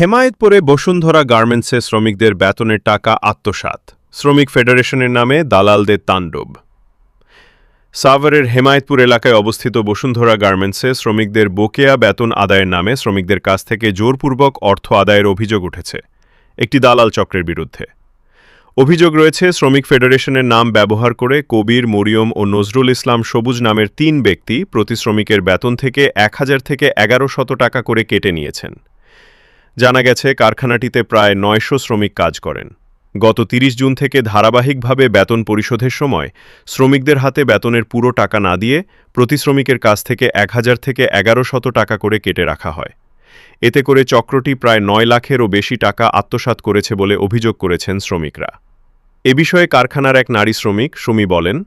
হেমায়েতপুরে বসুন্ধরা গার্মেন্টসে শ্রমিকদের বেতনের টাকা আত্মসাৎ। শ্রমিক ফেডারেশনের নামে দালালদের তাণ্ডব। সাভারের হেমায়েতপুর এলাকায় অবস্থিত বসুন্ধরা গার্মেন্টসে শ্রমিকদের বকেয়া বেতন আদায়ের নামে শ্রমিকদের কাছ থেকে জোরপূর্বক অর্থ আদায়ের অভিযোগ উঠেছে, একটি দালাল চক্রের বিরুদ্ধে। অভিযোগ রয়েছে, শ্রমিক ফেডারেশনের নাম ব্যবহার করে কবির, মরিয়ম ও নজরুল ইসলাম সবুজ নামের তিন ব্যক্তি প্রতি শ্রমিকের বেতন থেকে এক হাজার থেকে এগারো শত টাকা করে কেটে নিয়েছেন। জানা গেছে, কারখানাটিতে প্রায় নয়শো শ্রমিক কাজ করেন। গত ৩০ জুন থেকে ধারাবাহিকভাবে বেতন পরিশোধের সময় শ্রমিকদের হাতে বেতনের পুরো টাকা না দিয়ে প্রতি শ্রমিকের কাছ থেকে এক হাজার থেকে এগারো শত টাকা করে কেটে রাখা হয়। এতে করে চক্রটি প্রায় নয় লাখেরও বেশি টাকা আত্মসাৎ করেছে বলে অভিযোগ করেছেন শ্রমিকরা। এ বিষয়ে কারখানার এক নারী শ্রমিক, সুমি, বলেন,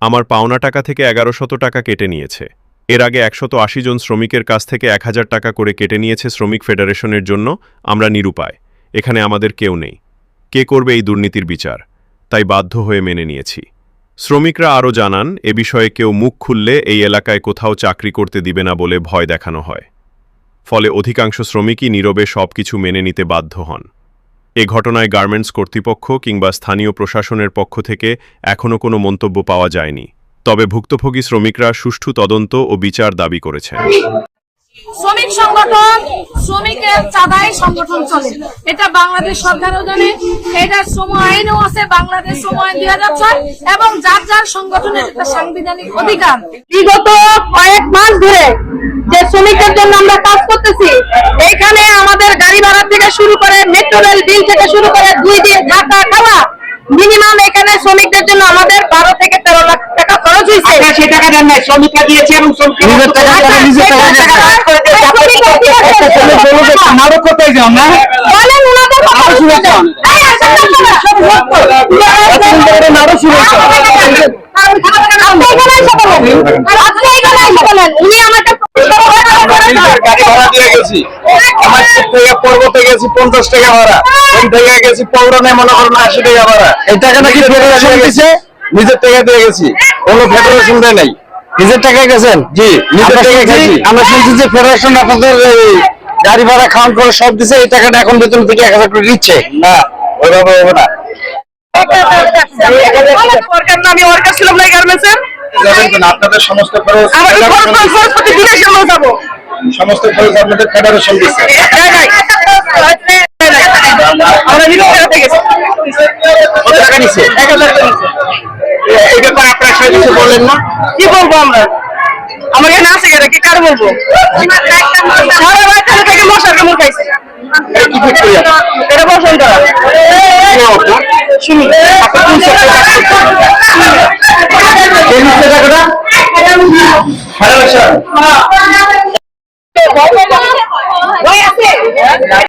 আমার পাওনা টাকা থেকে এগারো শত টাকা কেটে নিয়েছে। এর আগে একশত জন শ্রমিকের কাছ থেকে এক হাজার টাকা করে কেটে নিয়েছে শ্রমিক ফেডারেশনের জন্য, আমরা নিরুপায়। এখানে আমাদের কেউ নেই। কে করবে এই দুর্নীতির বিচার? তাই বাধ্য হয়ে মেনে নিয়েছি। শ্রমিকরা আরও জানান, এ বিষয়ে কেউ মুখ খুললে এই এলাকায় কোথাও চাকরি করতে দিবে না বলে ভয় দেখানো হয়। ফলে অধিকাংশ শ্রমিকই নীরবে সবকিছু মেনে নিতে বাধ্য হন। এ ঘটনায় গার্মেন্টস কর্তৃপক্ষ কিংবা স্থানীয় প্রশাসনের পক্ষ থেকে এখনও কোনো মন্তব্য পাওয়া যায়নি। তবে ভুক্তভোগী শ্রমিকরা সুষ্ঠু তদন্ত ও বিচার দাবি করেছে শ্রমিক সংগঠন শ্রমিকের চাঁদাই সংগঠন চলে। এটা বাংলাদেশ সরকারও জানে এটা শ্রম আইনও আছে বাংলাদেশ শ্রম আইন দুই হাজার ছয় এবং যার যার সংগঠনের একটা সাংবিধানিক অধিকার। বিগত কয়েক মাস ধরে যে শ্রমিকদের জন্য আমরা কাজ করতেছি এখানে আমাদের গাড়ি ভাড়া থেকে শুরু করে মেট্রো রেল বিল থেকে শুরু করে দুই দিন থাকা খাওয়া মিনিমাম এখানে শ্রমিকদের জন্য আমাদের বারো থেকে তেরো আপনারা সেই টাকা দেন নাই শ্রমিকরা দিয়েছে এবং শ্রমিকরা নিজের টাকা তারা নিজের টাকা সেই টাকা একটা আমারও কোথায় যাও না? বলেন ওনাদের কথা আরও শুনে আরও শুনে পর্বতে গেছি পঞ্চাশ টাকা ভাড়া। থেকে গেছি পৌরনে মনে করেন আশি টাকা ভাড়া। এই টাকা নাকি নিজের টাকা দিয়ে গেছি কোনো ফেডারেশন দেয় নাই নিজের টাকা গেছেন জি নিজের টাকা গেছি আমরা শুনছি যে ফেডারেশন আপনাদের গাড়ি ভাড়া খাওয়ান করে সব দিছে এই টাকাটা এখন বেতন থেকে এক হাজার করে দিচ্ছে না ওইভাবে হবে না আমি ওয়ার্কার ছিলাম? আপনাদের সমস্ত খরচ সমস্ত খরচ ফেডারেশন দিচ্ছে আমরা টাকা নিচ্ছে এক হাজার বলেন না। কি বলব আমরা? আমার এখানে আছে এটা কি কার বলব? মশার কামড় খাইছে। বসন্ত